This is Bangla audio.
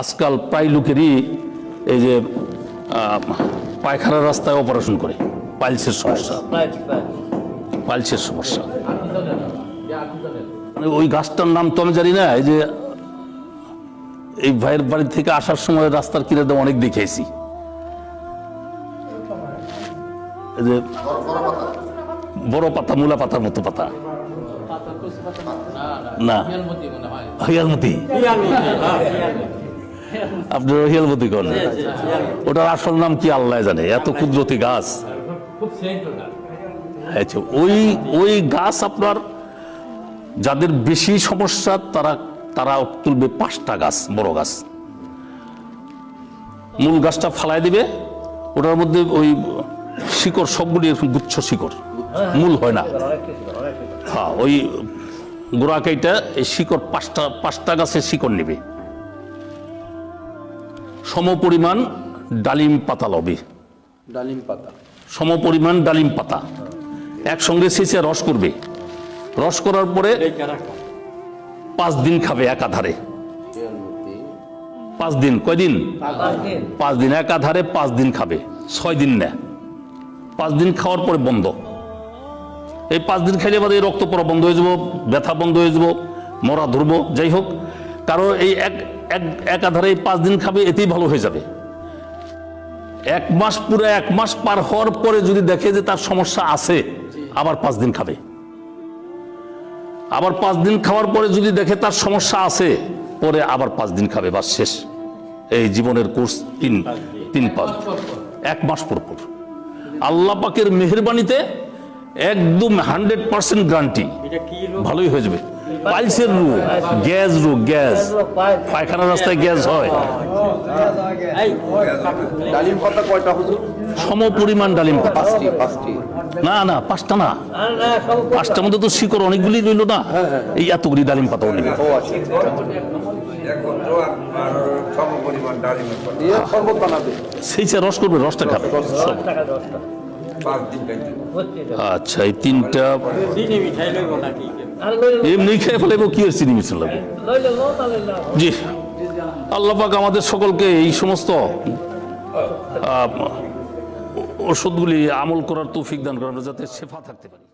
আজকাল প্রায় লোকেরই এই যে পায়খানার রাস্তায় অপারেশন করে পাইলসের সমস্যা। পাইলসের সমস্যা। মানে ওই গাছটার নাম তো আমি জানি না এই যে এই ভাইয়ের বাড়ি থেকে আসার সময় রাস্তার কিনে কিনারে অনেক দেখেছি এই যে বড় পাতা মূলা পাতার মতো পাতা। না হিয়ালমতি। আপনি হিয়ালমতি করেন। ওটার আসল নাম কি আল্লাহ জানে? এত কুদরতি গাছ। আচ্ছা ওই ওই গাছ আপনার যাদের বেশি সমস্যা তারা তারা তুলবে পাঁচটা গাছ বড় গাছ। মূল গাছটা ফালাই দিবে। ওটার মধ্যে ওই শিকড় সবগুলি এরকম গুচ্ছ শিকড়। মূল হয় না। হ্যাঁ ওই গোড়াকাইটা এই শিকড় পাঁচটা পাঁচটা গাছের শিকড় নেবে। সম পরিমাণ ডালিম পাতা লবে। ডালিম পাতা। সম পরিমাণ ডালিম পাতা। একসঙ্গে সেচে রস করবে। রস করার পরে পাঁচ দিন খাবে একাধারে। পাঁচ দিন। কয়দিন পাঁচ দিন। একাধারে পাঁচ দিন খাবে। ছয় দিন না পাঁচ দিন খাওয়ার পরে বন্ধ। এই পাঁচ দিন খাইলে বাদে রক্ত পড়া বন্ধ হয়ে যাব ব্যথা বন্ধ হয়ে যাব মরা ধরব। যাই হোক কারও এই এক এক- একাধারে এই পাঁচ দিন খাবে এতেই ভালো হয়ে যাবে। এক মাস পুরো এক মাস পার হওয়ার পরে যদি দেখে যে তার সমস্যা আছে আবার পাঁচ দিন খাবে। আবার পাঁচ দিন খাওয়ার পরে যদি দেখে তার সমস্যা আছে পরে আবার পাঁচ দিন খাবে বা শেষ। এই জীবনের কোর্স তিন তিন পাঁচ এক মাস পর পর। আল্লাহ পাকের মেহরবানিতে একদম হান্ড্রেড পার্সেন্ট গ্যারান্টি। ভালোই হয়ে যাবে। পাইলসের রোগ গ্যাস রোগ গ্যাস। পায়খানা রাস্তায় গ্যাস হয়। ডালিম পাতা কয়টা হুজুর? সম পরিমাণ ডালিম পাতা। না না পাঁচটা না। পাঁচটার মধ্যে তো শিকড় অনেকগুলি রইল না। এই এতগুলি ডালিম ও আচ্ছা। একত্র আপনার সমপরিমাণ ডালিমের পাতা। অনেক সেই চেয়ে রস করবে রসটা খাবে। সব। পাঁচ দিন খাইতে আচ্ছা এই তিনটা এমনি খেয়ে ফেলে কি চিনি মিছিল লাগবে? জি। আল্লাপাক আমাদের সকলকে এই সমস্ত আহ, ওষুধগুলি আমল করার তৌফিক দান করার যাতে সেফা থাকতে পারি।